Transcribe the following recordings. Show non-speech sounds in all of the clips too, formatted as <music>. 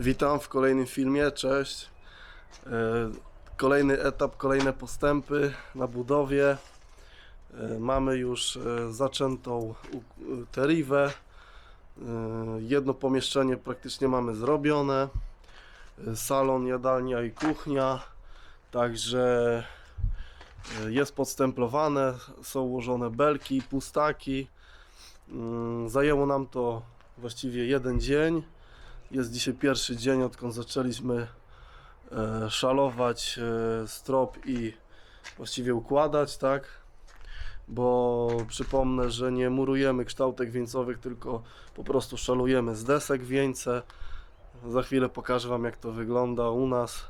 Witam w kolejnym filmie, cześć. E, Kolejny etap, kolejne postępy na budowie. E, Mamy już e, zaczętą teriwę. Jedno pomieszczenie praktycznie mamy zrobione. Salon, jadalnia i kuchnia. Także jest podstemplowane, są ułożone belki, pustaki. Mm, Zajęło nam to właściwie jeden dzień. Jest dzisiaj pierwszy dzień, odkąd zaczęliśmy e, szalować e, strop i właściwie układać, tak? Bo przypomnę, że nie murujemy kształtek wieńcowych, tylko po prostu szalujemy z desek wieńce. Za chwilę pokażę Wam, jak to wygląda u nas.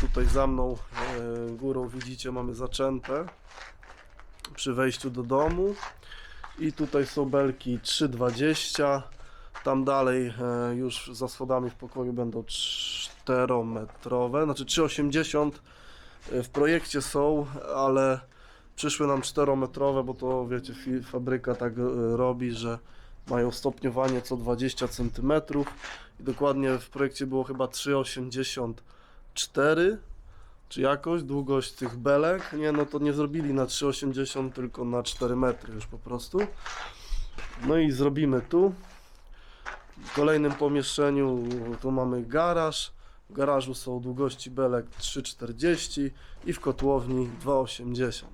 Tutaj za mną e, górą widzicie, mamy zaczęte przy wejściu do domu. I tutaj są belki 3,20 tam dalej e, już za schodami w pokoju będą 4-metrowe, znaczy 3,80 w projekcie są, ale przyszły nam 4-metrowe, bo to wiecie, fabryka tak e, robi, że mają stopniowanie co 20 cm i dokładnie w projekcie było chyba 3,84 czy jakoś, długość tych belek, nie no to nie zrobili na 3,80 tylko na 4 metry już po prostu. No i zrobimy tu. W kolejnym pomieszczeniu tu mamy garaż. W garażu są długości belek 3,40 i w kotłowni 2,80.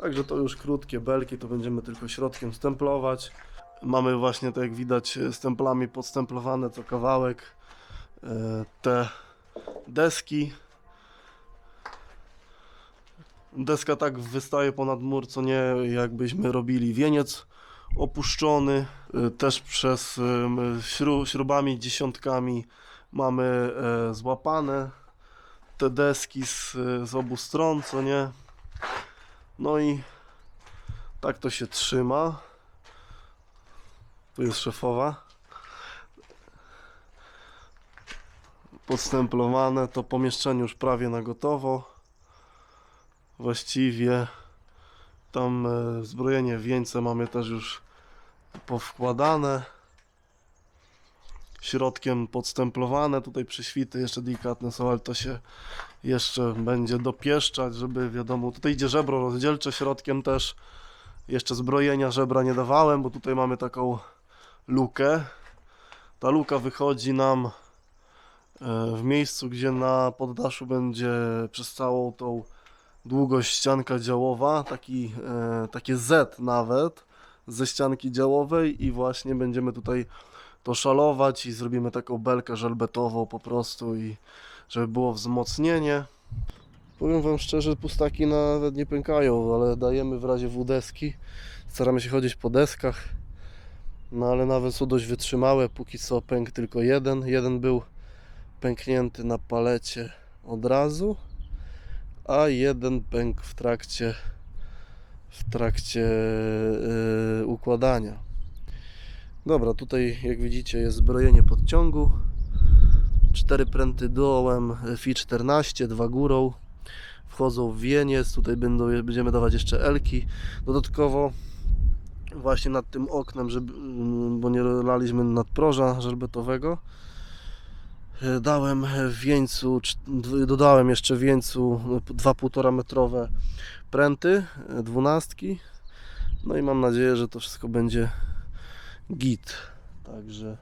Także to już krótkie belki, to będziemy tylko środkiem stemplować. Mamy właśnie, tak jak widać, stemplami podstemplowane co kawałek e, te deski. Deska tak wystaje ponad mur, co nie jakbyśmy robili wieniec opuszczony. Też przez śru, śrubami, dziesiątkami mamy e, złapane te deski z, z obu stron, co nie. No i tak to się trzyma. Tu jest szefowa. Podstemplowane, to pomieszczenie już prawie na gotowo. Właściwie tam e, zbrojenie wieńce mamy też już powkładane. Środkiem podstemplowane. Tutaj przyświty jeszcze delikatne są, ale to się jeszcze będzie dopieszczać, żeby wiadomo. Tutaj idzie żebro rozdzielcze środkiem też. Jeszcze zbrojenia żebra nie dawałem, bo tutaj mamy taką lukę. Ta luka wychodzi nam e, w miejscu, gdzie na poddaszu będzie przez całą tą długość ścianka działowa, taki, e, takie Z nawet ze ścianki działowej i właśnie będziemy tutaj to szalować i zrobimy taką belkę żelbetową po prostu i żeby było wzmocnienie. Powiem Wam szczerze, pustaki nawet nie pękają, ale dajemy w razie w deski. Staramy się chodzić po deskach, no ale nawet są dość wytrzymałe. Póki co pęk tylko jeden. Jeden był pęknięty na palecie od razu a jeden pęk w trakcie w trakcie yy, układania. Dobra, tutaj jak widzicie jest zbrojenie podciągu. Cztery pręty dołem FI 14, dwa górą. Wchodzą w wieniec, tutaj będą, będziemy dawać jeszcze elki. Dodatkowo właśnie nad tym oknem, żeby, bo nie laliśmy nadproża żelbetowego, E, Dałem wieńcu, dodałem jeszcze wieńcu no, 2,5 metrowe pręty, e, dwunastki. No i mam nadzieję, że to wszystko będzie git. Także,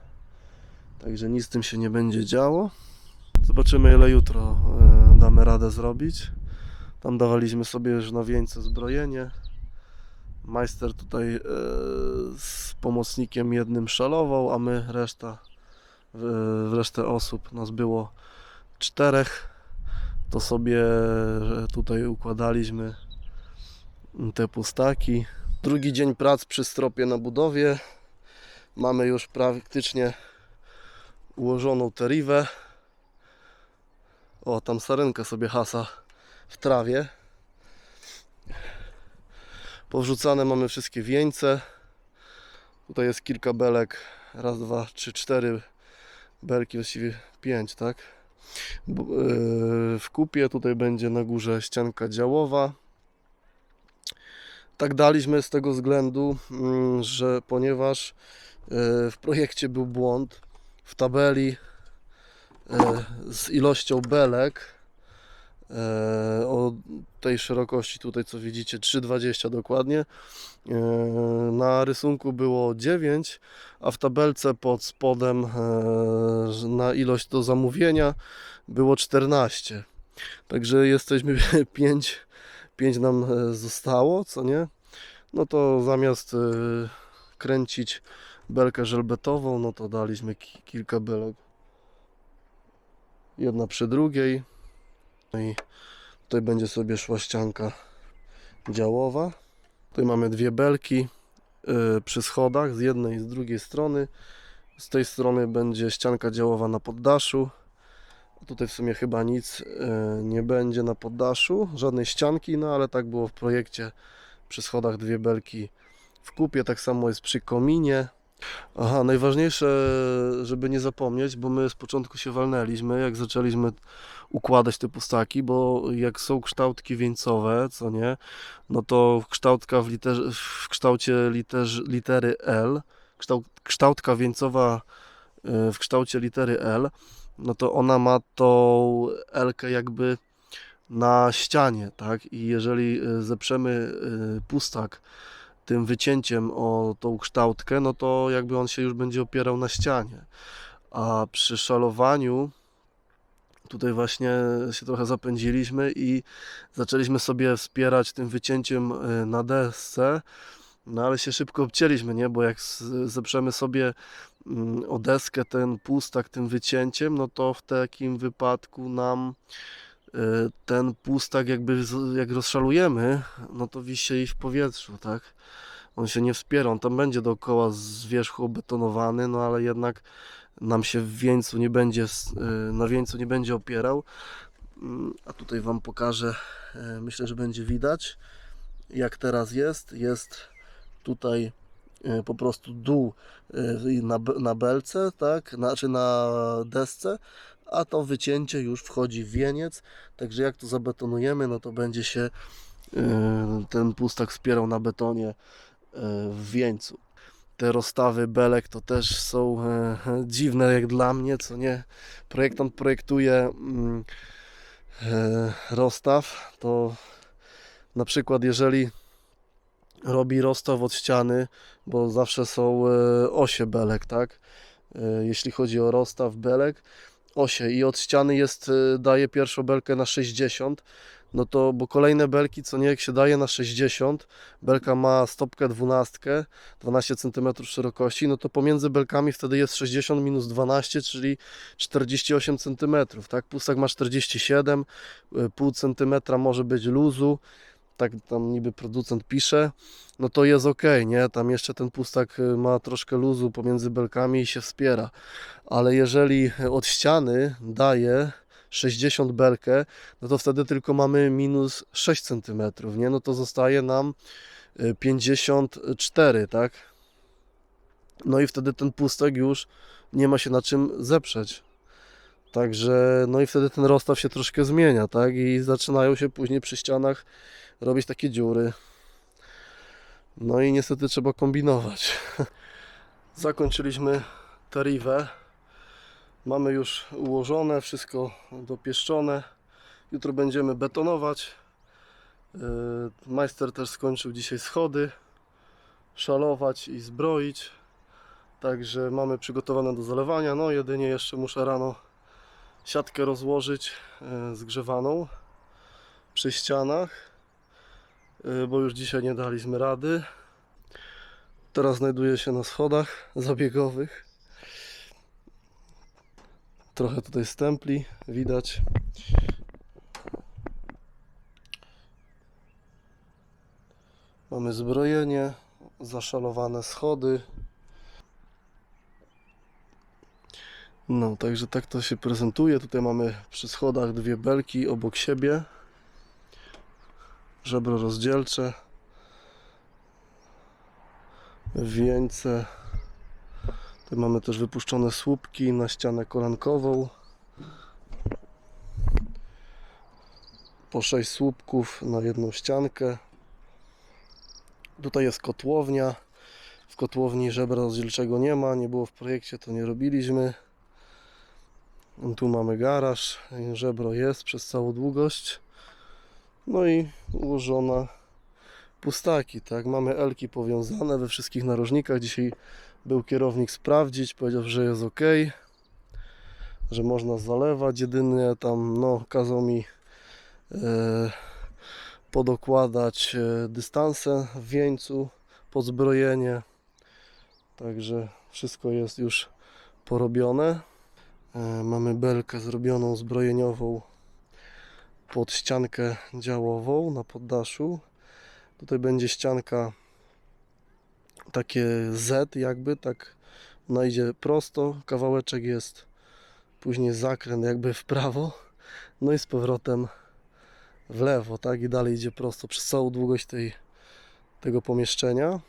także nic z tym się nie będzie działo. Zobaczymy ile jutro e, damy radę zrobić. Tam dawaliśmy sobie już na wieńce zbrojenie. Majster tutaj e, z pomocnikiem jednym szalował, a my reszta w- resztę osób nas było czterech to sobie tutaj układaliśmy te pustaki. Drugi dzień prac przy stropie na budowie. Mamy już praktycznie ułożoną teriwę o tam sarenka sobie hasa w trawie. Powrzucane mamy wszystkie wieńce. Tutaj jest kilka belek. Raz, dwa, trzy, cztery belki, właściwie 5, tak? Yy, W kupie tutaj będzie na górze ścianka działowa. Tak daliśmy z tego względu, mm, że ponieważ yy, w projekcie był błąd w tabeli e, z ilością belek e, o tej szerokości tutaj co widzicie 3,20 dokładnie e, na rysunku było 9 a w tabelce pod spodem e, na ilość do zamówienia było 14 także jesteśmy <laughs> 5 5 nam e, zostało co nie no to zamiast e, kręcić belkę żelbetową no to daliśmy ki- kilka belek jedna przy drugiej no i tutaj będzie sobie szła ścianka działowa. Tutaj mamy dwie belki y, przy schodach z jednej i z drugiej strony. Z tej strony będzie ścianka działowa na poddaszu. Tutaj w sumie chyba nic y, nie będzie na poddaszu, żadnej ścianki, no ale tak było w projekcie. Przy schodach dwie belki w kupie, tak samo jest przy kominie. Aha, najważniejsze, żeby nie zapomnieć, bo my z początku się walnęliśmy, jak zaczęliśmy układać te pustaki, bo jak są kształtki wieńcowe, co nie, no to kształtka w, w kształcie literz, litery L, kształt, kształtka wieńcowa y, w kształcie litery L, no to ona ma tą L jakby na ścianie, tak? I jeżeli y, zeprzemy y, pustak tym wycięciem o tą kształtkę, no to jakby on się już będzie opierał na ścianie. A przy szalowaniu tutaj właśnie się trochę zapędziliśmy i zaczęliśmy sobie wspierać tym wycięciem y, na desce, no ale się szybko obcięliśmy, nie? Bo jak zeprzemy sobie mm, o deskę ten pustak tym wycięciem, no to w takim wypadku nam y, ten pustak jakby jak rozszalujemy, no to wisi w powietrzu, tak? On się nie wspiera, on tam będzie dookoła z wierzchu obetonowany, no ale jednak nam się w wieńcu nie będzie, y, na wieńcu nie będzie opierał. Mm, A tutaj Wam pokażę, y, myślę, że będzie widać, jak teraz jest. Jest tutaj y, po prostu dół y, na, na belce, tak, znaczy na desce, a to wycięcie już wchodzi w wieniec, także jak to zabetonujemy, no to będzie się y, ten pustak wspierał na betonie w wieńcu. Te rozstawy belek to też są e, <laughs> dziwne jak dla mnie, co nie. Projektant projektuje mm, e, rozstaw, to na przykład jeżeli robi rozstaw od ściany, bo zawsze są e, osie belek, tak? E, Jeśli chodzi o rozstaw belek, osie i od ściany jest, e, daje pierwszą belkę na 60, no to, bo kolejne belki, co nie, jak się daje na 60, belka ma stopkę 12, 12 cm szerokości, no to pomiędzy belkami wtedy jest 60 minus 12, czyli 48 cm, tak? Pustak ma 47, y, pół centymetra może być luzu, tak tam niby producent pisze, no to jest ok, nie? Tam jeszcze ten pustak y, ma troszkę luzu pomiędzy belkami i się wspiera, ale jeżeli od ściany daje 60 belkę, no to wtedy tylko mamy minus 6 cm, nie? No to zostaje nam y, 54, tak? No i wtedy ten pustek już nie ma się na czym zeprzeć. Także, no i wtedy ten rozstaw się troszkę zmienia, tak? I zaczynają się później przy ścianach robić takie dziury. No i niestety trzeba kombinować. <laughs> Zakończyliśmy teriwę. Mamy już ułożone, wszystko dopieszczone. Jutro będziemy betonować. Yy, Majster też skończył dzisiaj schody, szalować i zbroić. Także mamy przygotowane do zalewania. No jedynie jeszcze muszę rano siatkę rozłożyć yy, zgrzewaną przy ścianach, yy, bo już dzisiaj nie daliśmy rady. Teraz znajduję się na schodach zabiegowych. Trochę tutaj stempli widać. Mamy zbrojenie, zaszalowane schody. No, także tak to się prezentuje. Tutaj mamy przy schodach dwie belki obok siebie. Żebro rozdzielcze. Wieńce. Tutaj mamy też wypuszczone słupki na ścianę kolankową. Po 6 słupków na jedną ściankę. Tutaj jest kotłownia. W kotłowni żebra rozdzielczego nie ma, nie było w projekcie, to nie robiliśmy. Tu mamy garaż, żebro jest przez całą długość. No i ułożona pustaki, tak? Mamy elki powiązane we wszystkich narożnikach. Dzisiaj był kierownik sprawdzić, powiedział, że jest ok, że można zalewać. Jedynie tam, no, kazał mi e, podokładać e, dystanse w wieńcu pod zbrojenie. Także wszystko jest już porobione. E, Mamy belkę zrobioną zbrojeniową pod ściankę działową na poddaszu. Tutaj będzie ścianka takie Z jakby, tak ona idzie prosto, kawałeczek jest później zakręt jakby w prawo, no i z powrotem w lewo, tak i dalej idzie prosto przez całą długość tej, tego pomieszczenia.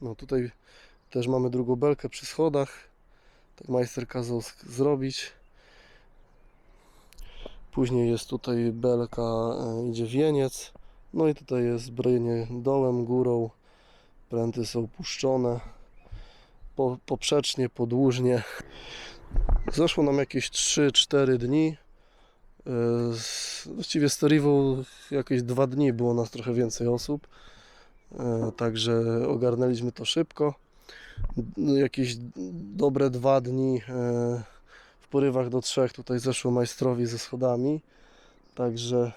No tutaj też mamy drugą belkę przy schodach, majster kazał zrobić. Później jest tutaj belka, e, idzie wieniec. No i tutaj jest zbrojenie dołem, górą. Pręty są puszczone. Po, poprzecznie, podłużnie. Zeszło nam jakieś 3-4 dni. E, Właściwie z Torivą jakieś 2 dni było nas trochę więcej osób. E, Także ogarnęliśmy to szybko. D- Jakieś dobre dwa dni e, w porywach do trzech tutaj zeszło majstrowi ze schodami. Także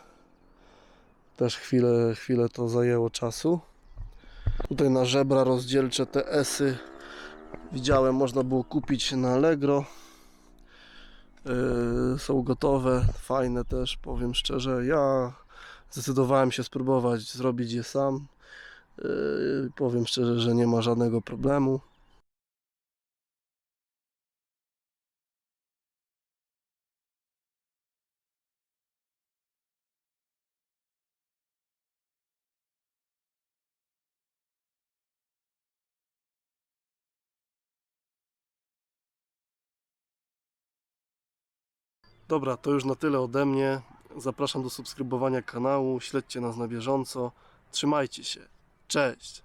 też chwilę, chwilę to zajęło czasu. Tutaj na żebra rozdzielcze te esy widziałem, można było kupić na Allegro. Yy, są gotowe, fajne też, powiem szczerze. Ja zdecydowałem się spróbować zrobić je sam. Yy, powiem szczerze, że nie ma żadnego problemu. Dobra, to już na tyle ode mnie. Zapraszam do subskrybowania kanału, śledźcie nas na bieżąco. Trzymajcie się. Cześć!